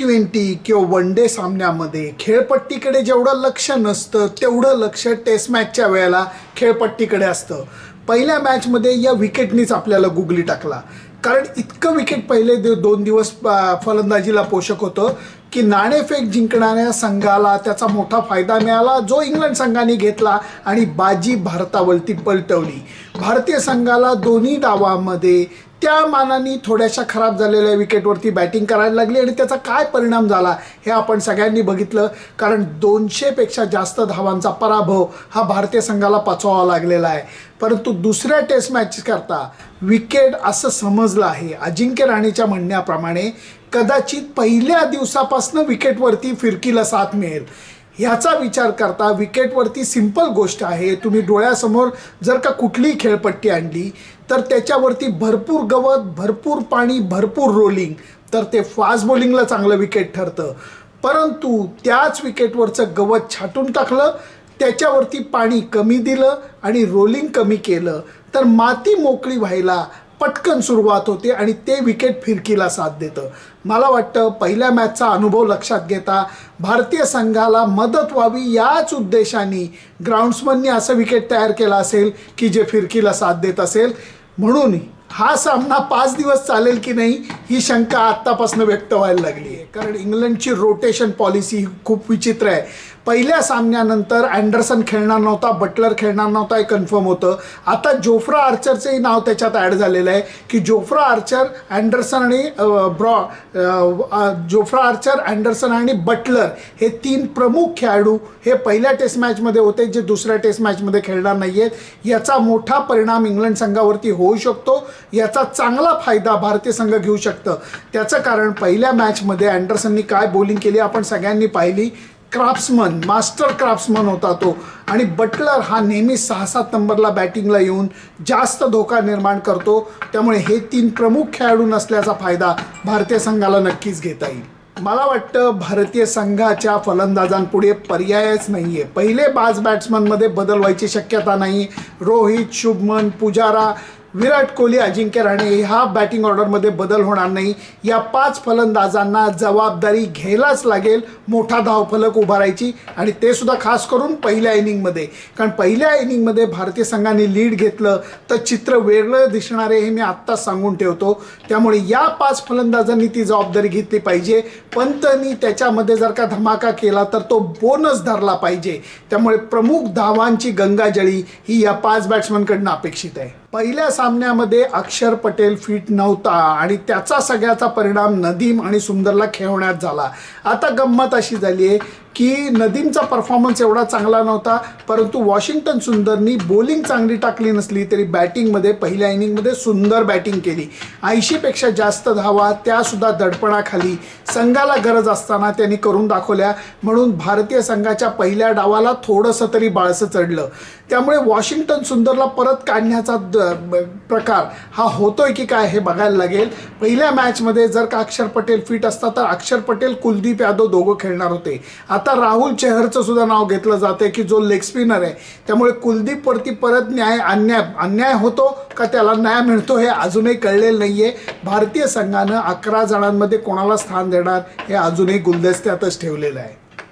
Twenty किंवा one day सामन्यामध्ये खेळपट्टीकडे जेवढं लक्ष नसतं तेवढं लक्ष टेस्ट मॅचच्या वेळेला खेळपट्टीकडे असतं. पहिल्या मॅचमध्ये या विकेटनीच आपल्याला गुगली टाकला. कारण इतकं विकेट पहिले दि दोन दिवस फलंदाजीला पोषक होतं की नाणेफेक जिंकणाऱ्या संघाला त्याचा मोठा फायदा मिळाला जो इंग्लंड संघाने घेतला आणि बाजी भारतावरती पलटवली. भारतीय संघाला दोन्ही डावामध्ये त्या मानाने थोड्याशा खराब झालेल्या विकेटवरती बॅटिंग करायला लागली आणि त्याचा काय परिणाम झाला हे आपण सगळ्यांनी बघितलं. कारण दोनशेपेक्षा जास्त धावांचा पराभव हा भारतीय संघाला पचवावा लागलेला आहे. परंतु दुसऱ्या टेस्ट मॅच करता विकेट असं समजलं आहे. अजिंक्य राणेच्या म्हणण्याप्रमाणे कदाचित पहिल्या दिवसापासून विकेटवरती फिरकीला साथ मिळेल. ह्याचा विचार करता विकेटवरती सिंपल गोष्ट आहे. तुम्ही डोळ्यासमोर जर का कुठलीही खेळपट्टी आणली तर त्याच्यावरती भरपूर गवत भरपूर पाणी भरपूर रोलिंग तर ते फास्ट बॉलिंगला चांगलं विकेट ठरतं. परंतु त्याच विकेटवरचं गवत छाटून टाकलं त्याच्यावरती पाणी कमी दिलं आणि रोलिंग कमी केलं तर माती मोकळी व्हायला पटकन सुरुवात होते आणि ते विकेट फिरकीला साथ देतं. मला वाटतं पहिल्या मॅचचा अनुभव लक्षात घेता भारतीय संघाला मदत व्हावी याच उद्देशाने ग्राउंड्समननी असं विकेट तयार केलं असेल की जे फिरकीला साथ देत असेल. म्हणून हा सामना पाच दिवस चालेल की नाही ही शंका आत्तापासून व्यक्त व्हायला लागली आहे. कारण इंग्लंडची रोटेशन पॉलिसी ही खूप विचित्र आहे. पहिल्या सामन्यानंतर अँडरसन खेळणार नव्हता बटलर खेळणार नव्हता हे कन्फर्म होतं. आता जोफ्रा आर्चरचंही नाव त्याच्यात ॲड झालेलं आहे की जोफ्रा आर्चर अँडरसन आणि ब्रॉ जोफ्रा आर्चर अँडरसन आणि बटलर हे तीन प्रमुख खेळाडू हे पहिल्या टेस्ट मॅचमध्ये होते जे दुसऱ्या टेस्ट मॅचमध्ये खेळणार नाही आहेत याचा मोठा परिणाम इंग्लंड संघावरती होऊ शकतो याचा चांगला फायदा भारतीय संघ घेऊ शकतं. त्याचं कारण पहिल्या मॅचमध्ये अँडरसननी काय बॉलिंग केली आपण सगळ्यांनी पाहिली. क्राफ्ट्समन मास्टर क्राफ्ट्समन होता तो. आणि बटलर हा नेहमी सहा सात नंबरला बॅटिंगला येऊन जास्त धोका निर्माण करतो. त्यामुळे हे तीन प्रमुख खेळाडू नसल्याचा फायदा भारतीय संघाला नक्कीच घेता येईल. मला वाटतं भारतीय संघाच्या फलंदाजांपुढे पर्यायच नाही आहे पहिले पाच बॅट्समनमध्ये बदल व्हायची शक्यता नाही. रोहित शुभमन पुजारा विराट कोहली अजिंक्य राणे ह्या बॅटिंग ऑर्डरमध्ये बदल होणार नाही. या पाच फलंदाजांना जबाबदारी घ्यायलाच लागेल मोठा धावफलक उभारायची. आणि ते सुद्धा खास करून पहिल्या इनिंगमध्ये कारण पहिल्या इनिंगमध्ये भारतीय संघाने लीड घेतलं तर चित्र वेगळं दिसणार आहे हे मी आत्ताच सांगून ठेवतो. त्यामुळे या पाच फलंदाजांनी ती जबाबदारी घेतली पाहिजे. पंतनी त्याच्यामध्ये जर का धमाका केला तर तो बोनस धरला पाहिजे. त्यामुळे प्रमुख धावांची गंगाजळी ही या पाच बॅट्समनकडनं अपेक्षित आहे. पहिल्या सामन्यामध्ये अक्षर पटेल फिट नव्हता आणि त्याचा सगळ्याचा परिणाम नदीम आणि सुंदरला खेळवण्यात झाला. आता गंमत अशी झाली आहे की नदीमचा परफॉर्मन्स एवढा चांगला नव्हता परंतु वॉशिंग्टन सुंदरनी बॉलिंग चांगली टाकली नसली तरी बॅटिंगमध्ये पहिल्या इनिंगमध्ये सुंदर बॅटिंग केली. ऐंशीपेक्षा जास्त धावा त्यासुद्धा दडपणाखाली. संघाला गरज असताना त्यांनी करून दाखवल्या. म्हणून भारतीय संघाच्या पहिल्या डावाला थोडंसं तरी बाळसं चढलं. त्यामुळे वॉशिंग्टन सुंदरला परत काढण्याचा द- प्रकार हा होतोय की काय हे बघायला लागेल. पहिल्या मॅचमध्ये जर का अक्षर पटेल फिट असता तर अक्षर पटेल कुलदीप यादव दोघं खेळणार होते. आता राहुल चेहरचं सुद्धा नाव घेतलं जातं की जो लेग स्पिनर आहे. त्यामुळे कुलदीप वरती परत न्याय अन्याय अन्याय होतो का त्याला न्याय मिळतो हे अजूनही कळलेलं नाहीये. भारतीय संघानं अकरा जणांमध्ये कोणाला स्थान देणार हे अजूनही गुलदस्त्यातच ठेवलेलं आहे.